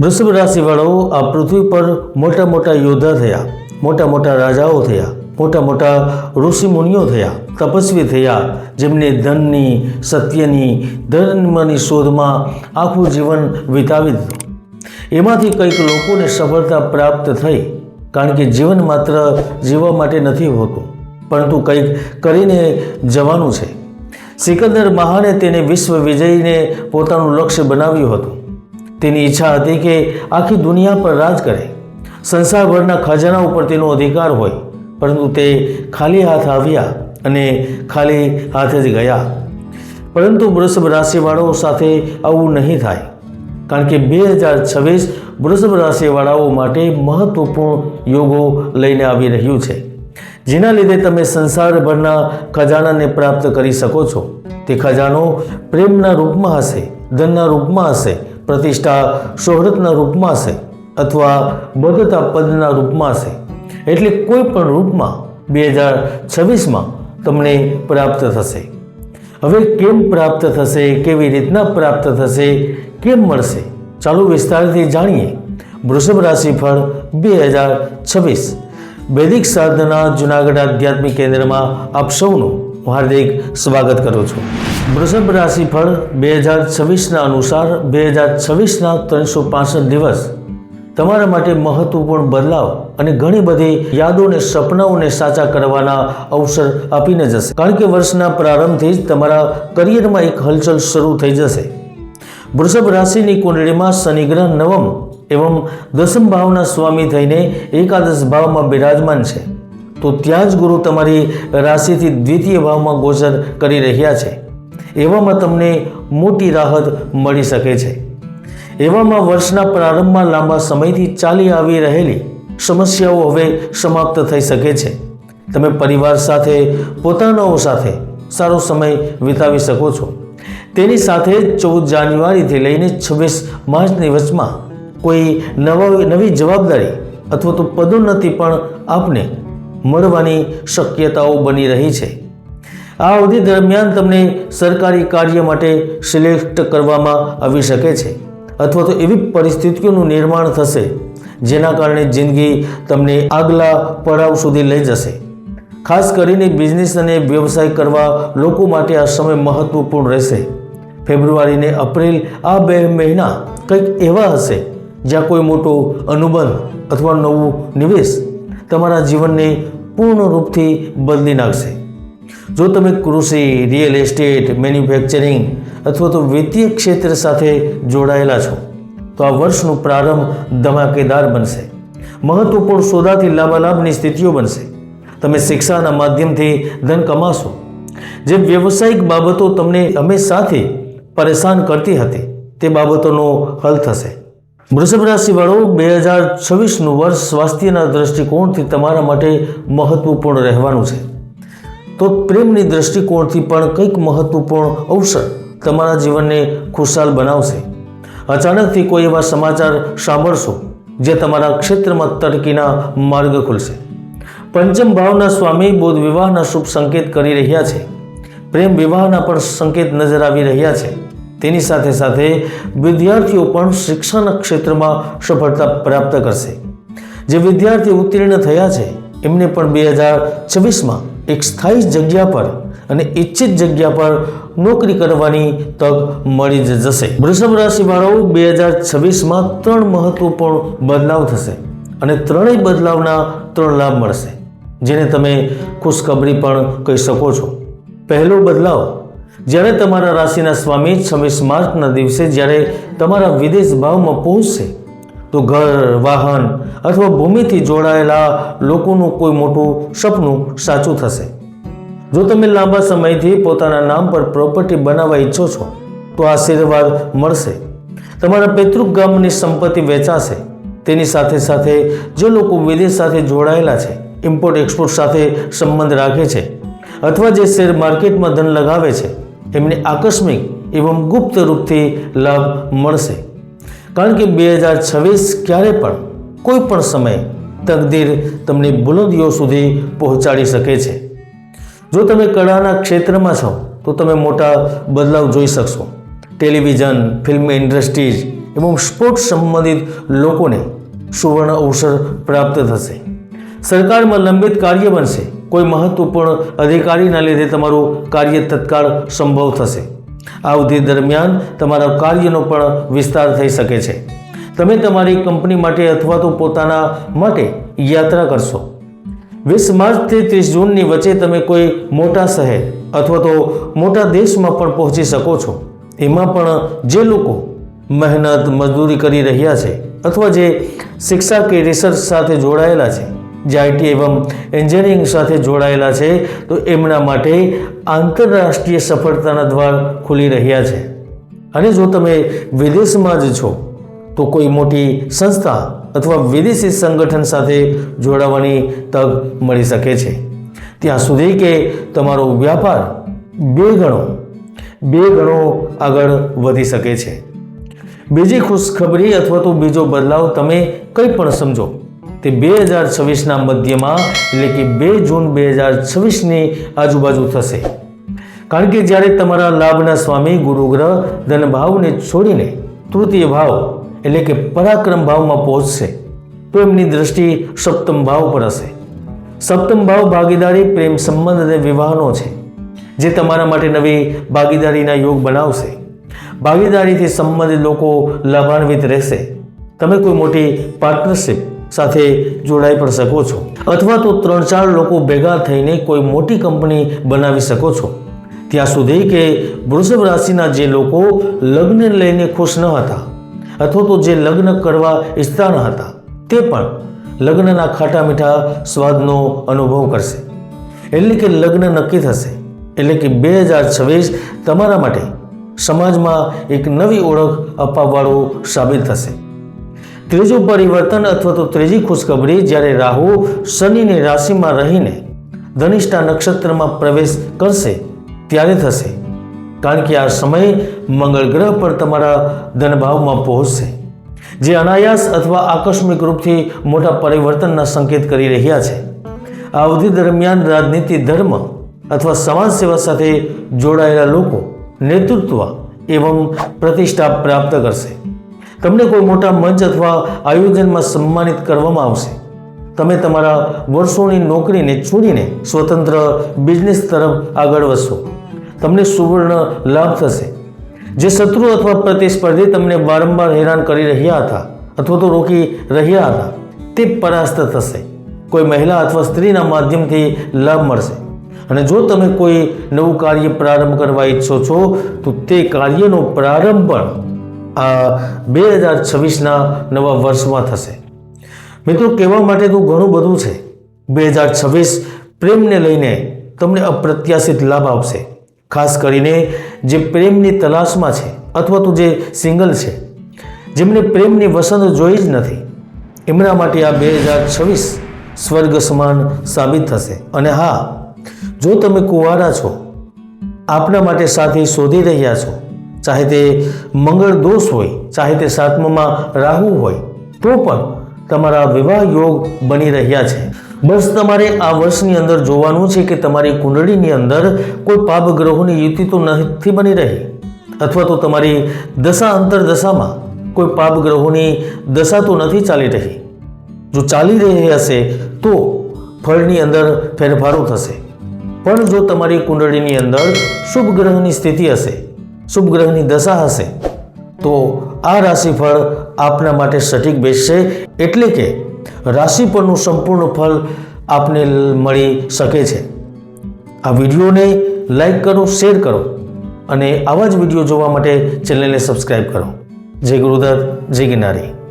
વૃષભ રાશિવાળાઓ આ પૃથ્વી પર મોટા મોટા યોદ્ધા થયા, મોટા મોટા રાજાઓ થયા, મોટા મોટા ઋષિ મુનિઓ થયા, તપસ્વી થયા, જેમને ધનની, સત્યની, ધર્મની શોધમાં આખું જીવન વિતાવી દીધું. એમાંથી કંઈક લોકોને સફળતા પ્રાપ્ત થઈ, કારણ કે જીવન માત્ર જીવવા માટે નથી હોતું, પરંતુ કંઈક કરીને જવાનું છે. સિકંદર મહાને તેને વિશ્વ વિજયીને પોતાનું લક્ષ્ય બનાવ્યું હતું. તેની ઈચ્છા હતી કે આખી દુનિયા પર રાજ કરે. સંસારભરના ખજાના ઉપર તેનો અધિકાર હોય, પરંતુ તે ખાલી હાથ આવ્યા અને ખાલી હાથે જ ગયા. પરંતુ વૃષભ રાશિવાળાઓ સાથે આવું નહીં થાય, કારણ કે બે હજાર છવ્વીસ વૃષભ રાશિવાળાઓ માટે મહત્વપૂર્ણ યોગો લઈને આવી રહ્યું છે. જેના લીધે તમે સંસારભરના ખજાનાને પ્રાપ્ત કરી શકો છો. તે ખજાનો પ્રેમના રૂપમાં હશે, ધનના રૂપમાં હશે પ્રતિષ્ઠા શોહરતના રૂપમાં છે અથવા બધતા પદના રૂપમાં છે. એટલે કોઈ પણ રૂપમાં બે હજાર છવ્વીસમાં તમને પ્રાપ્ત થશે. હવે કેમ પ્રાપ્ત થશે, કેવી રીતના પ્રાપ્ત થશે, કેમ મળશે? ચાલુ વિસ્તારથી જાણીએ. વૃષભ રાશિ ફળ બે હજાર છવ્વીસ. વૈદિક સાધના જુનાગઢ આધ્યાત્મિક કેન્દ્રમાં આપ સૌનું હાર્દિક સ્વાગત કરું છું. વૃષભ રાશિ ફળ બે હજાર છવ્વીસના અનુસાર બે હજાર છવ્વીસના ત્રણસો પાસઠ દિવસ. તમારા માટે મહત્વપૂર્ણ બદલાવ અને ઘણી બધી યાદોને સપનાઓને સાચા કરવાના અવસર આપીને જશે. કારણ કે વર્ષના પ્રારંભથી જ તમારા કરિયરમાં એક હલચલ શરૂ થઈ જશે. વૃષભ રાશિની કુંડળીમાં શનિ ગ્રહ નવમ એવમ દસમ ભાવના સ્વામી થઈને એકાદશ ભાવમાં બિરાજમાન છે. તો ત્યાં જ ગુરુ તમારી રાશિથી દ્વિતીય ભાવમાં ગોચર કરી રહ્યા છે. એવામાં તમને મોટી રાહત મળી શકે છે. એવામાં વર્ષના પ્રારંભમાં લાંબા સમયથી ચાલી આવી રહેલી સમસ્યાઓ હવે સમાપ્ત થઈ શકે છે. તમે પરિવાર સાથે, પોતાનાઓ સાથે સારો સમય વિતાવી શકો છો. તેની સાથે ચૌદ જાન્યુઆરીથી લઈને છવ્વીસ માર્ચની વચમાં કોઈ નવા, નવી જવાબદારી અથવા તો પદોન્નતિ પણ આપને મળવાની શક્યતાઓ બની રહી છે. આ અવધિ દરમિયાન તમને સરકારી કાર્ય માટે સિલેક્ટ કરવામાં આવી શકે છે અથવા તો એવી પરિસ્થિતિઓનું નિર્માણ થશે જેના કારણે જિંદગી તમને આગલા પડાવ સુધી લઈ જશે. ખાસ કરીને બિઝનેસ અને વ્યવસાય કરવા લોકો માટે આ સમય મહત્વપૂર્ણ રહેશે. ફેબ્રુઆરી ને એપ્રિલ આ બે મહિના કંઈક એવા હશે જ્યાં કોઈ મોટો અનુબંધ અથવા નવું નિવેશ તમારા જીવનને પૂર્ણ રૂપથી બદલી નાખશે. જો તમે કૃષિ, રિયલ એસ્ટેટ, મેન્યુફેક્ચરિંગ અથવા તો વિત્તીય ક્ષેત્ર સાથે જોડાયેલા છો, તો આ વર્ષનું પ્રારંભ ધમાકેદાર બનશે. મહત્વપૂર્ણ સોદાથી લાભાલાભની સ્થિતિઓ બનશે. તમે શિક્ષાના માધ્યમથી ધન કમાશો. જે વ્યવસાયિક બાબતો તમને હંમેશાથી પરેશાન કરતી હતી, તે બાબતોનો હલ થશે. વૃષભ રાશિવાળો બે હજાર છવ્વીસનું વર્ષ સ્વાસ્થ્યના દૃષ્ટિકોણથી તમારા માટે મહત્વપૂર્ણ રહેવાનું છે. તો પ્રેમની દૃષ્ટિકોણથી પણ કંઈક મહત્વપૂર્ણ અવસર તમારા જીવનને ખુશાલ બનાવશે. અચાનકથી કોઈ એવા સમાચાર સાંભળશો જે તમારા ક્ષેત્રમાં તરકીના માર્ગ ખુલશે. પંચમ ભાવના સ્વામી બોધ વિવાહના શુભ સંકેત કરી રહ્યા છે. પ્રેમ વિવાહના પણ સંકેત નજર આવી રહ્યા છે. તેની સાથે સાથે વિદ્યાર્થીઓ પણ શિક્ષણના ક્ષેત્રમાં સફળતા પ્રાપ્ત કરશે. જે વિદ્યાર્થી ઉત્તીર્ણ થયા છે, એમને પણ બે હજાર છવ્વીસમાં એક સ્થાયી જગ્યા પર અને ઈચ્છિત જગ્યા પર નોકરી કરવાની તક મળી જ જશે. વૃષભ રાશિવાળાઓ બે હજાર છવ્વીસમાં ત્રણ મહત્વપૂર્ણ બદલાવ થશે અને ત્રણેય બદલાવના ત્રણ લાભ મળશે, જેને તમે ખુશખબરી પણ કહી શકો છો. પહેલો બદલાવ જ્યારે તમારા રાશિના સ્વામી છવ્વીસ માર્ચના દિવસે જ્યારે તમારા વિદેશ ભાવમાં પહોંચશે, તો ઘર, વાહન અથવા ભૂમિથી જોડાયેલા લોકોનું કોઈ મોટું સપનું સાચું થશે. જો તમે લાંબા સમયથી પોતાના નામ પર પ્રોપર્ટી બનાવવા ઈચ્છો છો, તો આશીર્વાદ મળશે. તમારા પૈતૃક ગામની સંપત્તિ વેચાશે. તેની સાથે સાથે જે લોકો વિદેશ સાથે જોડાયેલા છે ઇમ્પોર્ટ એક્સપોર્ટ સાથે સંબંધ રાખે છે, અથવા જે શેર માર્કેટમાં ધન લગાવે છે એમને આકસ્મિક એવં ગુપ્ત રૂપથી લાભ મળશે. કારણ કે બે હજાર છવ્વીસ ક્યારે પણ કોઈ પણ સમયે તકદીર તમને બુલંદીઓ સુધી પહોંચાડી શકે છે. જો તમે કળાના ક્ષેત્રમાં છો, તો તમે મોટા બદલાવ જોઈ શકશો. ટેલિવિઝન, ફિલ્મ ઇન્ડસ્ટ્રીઝ એવં સ્પોર્ટ્સ સંબંધિત લોકોને સુવર્ણ અવસર પ્રાપ્ત થશે. સરકારમાં લંબિત કાર્ય બનશે. કોઈ મહત્વપૂર્ણ અધિકારીના લીધે તમારું કાર્ય તત્કાળ સંભવ થશે. આ અવધિ દરમિયાન તમારા કાર્યનો પણ વિસ્તાર થઈ શકે છે. તમે તમારી કંપની માટે અથવા તો પોતાના માટે યાત્રા કરશો. વીસ માર્ચથી ત્રીસ જૂનની વચ્ચે તમે કોઈ મોટા શહેર અથવા તો મોટા દેશમાં પણ પહોંચી શકો છો. એમાં પણ જે લોકો મહેનત, મજદૂરી કરી રહ્યા છે અથવા જે શિક્ષા કે રિસર્ચ સાથે જોડાયેલા છે જે આઈટી એવમ એન્જિનિયરિંગ સાથે જોડાયેલા છે, તો એમના માટે આંતરરાષ્ટ્રીય સફળતાના દ્વાર ખુલી રહ્યા છે. અને જો તમે વિદેશમાં જ છો, તો કોઈ મોટી સંસ્થા અથવા વિદેશી સંગઠન સાથે જોડાવાની તક મળી શકે છે. ત્યાં સુધી કે તમારો વ્યાપાર બે ગણો બે ગણો આગળ વધી શકે છે. બીજી ખુશખબરી અથવા તો બીજો બદલાવ તમે કંઈ પણ સમજો તે બે હજાર છવ્વીસના મધ્યમાં, એટલે કે બે જૂન બે હજાર છવ્વીસની આજુબાજુ થશે. કારણ કે જ્યારે તમારા લાભના સ્વામી ગુરુગ્રહ ધનભાવને છોડીને તૃતીય ભાવ, એટલે કે પરાક્રમ ભાવમાં પહોંચશે, તો એમની દ્રષ્ટિ સપ્તમ ભાવ પર હશે. સપ્તમ ભાવ ભાગીદારી, પ્રેમ સંબંધ અને વિવાહનો છે, જે તમારા માટે નવી ભાગીદારીના યોગ બનાવશે. ભાગીદારીથી સંબંધિત લોકો લાભાન્વિત રહેશે. તમે કોઈ મોટી પાર્ટનરશિપ સાથે જોડાઈ પણ શકો છો. અથવા તો ત્રણ ચાર લોકો ભેગા થઈને કોઈ મોટી કંપની બનાવી શકો છો. ત્યાં સુધી કે વૃષભ રાશિના જે લોકો લગ્ન લઈને ખુશ ન હતા, અથવા તો જે લગ્ન કરવા ઈચ્છતા ન હતા, તે પણ લગ્નના ખાટા મીઠા સ્વાદનો અનુભવ કરશે. એટલે કે લગ્ન નક્કી થશે. એટલે કે બે હજાર છવ્વીસ તમારા માટે સમાજમાં એક નવી ઓળખ અપાવવાળું સાબિત થશે. ત્રીજું પરિવર્તન અથવા તો ત્રીજી ખુશખબરી જ્યારે રાહુ શનિની રાશિમાં રહીને ધનિષ્ઠા નક્ષત્રમાં પ્રવેશ કરશે, ત્યારે થશે. કારણ કે આ સમય મંગળ ગ્રહ પર તમારા ધનભાવમાં પહોંચશે. જે અનાયાસ અથવા આકસ્મિક રૂપથી મોટા પરિવર્તનના સંકેત કરી રહ્યા છે. આ અવધિ દરમિયાન રાજનીતિ ધર્મ અથવા સમાજ સેવા સાથે જોડાયેલા લોકો નેતૃત્વ એવં પ્રતિષ્ઠા પ્રાપ્ત કરશે. તમને કોઈ મોટા મંચ અથવા આયોજનમાં સન્માનિત કરવામાં આવશે. તમે તમારા વર્ષોની નોકરીને છોડીને સ્વતંત્ર બિઝનેસ તરફ આગળ વધશો. તમને સુવર્ણ લાભ થશે. જે શત્રુ અથવા પ્રતિસ્પર્ધી તમને વારંવાર હેરાન કરી રહ્યા હતા અથવા તો રોકી રહ્યા હતા, તે પરાસ્ત થશે. કોઈ મહિલા અથવા સ્ત્રીના માધ્યમથી લાભ મળશે. અને જો તમે કોઈ નવું કાર્ય પ્રારંભ કરવા ઈચ્છો છો, તો તે કાર્યનો પ્રારંભ પણ આ બે હજાર છવ્વીસના નવા વર્ષમાં થશે. મિત્રો, કહેવા માટે તો ઘણું બધું છે. બે હજાર છવ્વીસ પ્રેમને લઈને તમને અપ્રત્યાશિત લાભ આપશે. ખાસ કરીને જે પ્રેમની તલાશમાં છે અથવા તો જે સિંગલ છે, જેમને પ્રેમની વસંત જોઈ જ નથી, એમના માટે આ બે હજાર છવ્વીસ સ્વર્ગ સમાન સાબિત થશે. અને હા, જો તમે કુંવારા છો, આપના માટે સાથી શોધી રહ્યા છો ચાહે તે મંગળ દોષ હોય, ચાહે તે સાતમામાં રાહુ હોય, તો પણ તમારા વિવાહ યોગ બની રહ્યા છે. બસ તમારે આ વર્ષની અંદર જોવાનું છે કે તમારી કુંડળીની અંદર કોઈ પાપ ગ્રહોની યુતિ તો નથી બની રહી. અથવા તો તમારી દશા અંતર દશામાં કોઈ પાપ ગ્રહોની દશા તો નથી ચાલી રહી. જો ચાલી રહી હશે તો ફળની અંદર ફેરફારો થશે. પણ જો તમારી કુંડળીની અંદર શુભ ગ્રહની સ્થિતિ હશે શુભ ગ્રહની દશા હશે, તો આ રાશિફળ આપના માટે સટીક બેસશે એટલે કે રાશિ પરનું સંપૂર્ણ ફળ આપને મળી શકે છે. આ વિડીયોને લાઈક કરો, શેર કરો અને આવા જ વીડિયો જોવા માટે ચેનલને સબસ્ક્રાઈબ કરો. જય ગુરુદત્ત, જય ગિરનારી.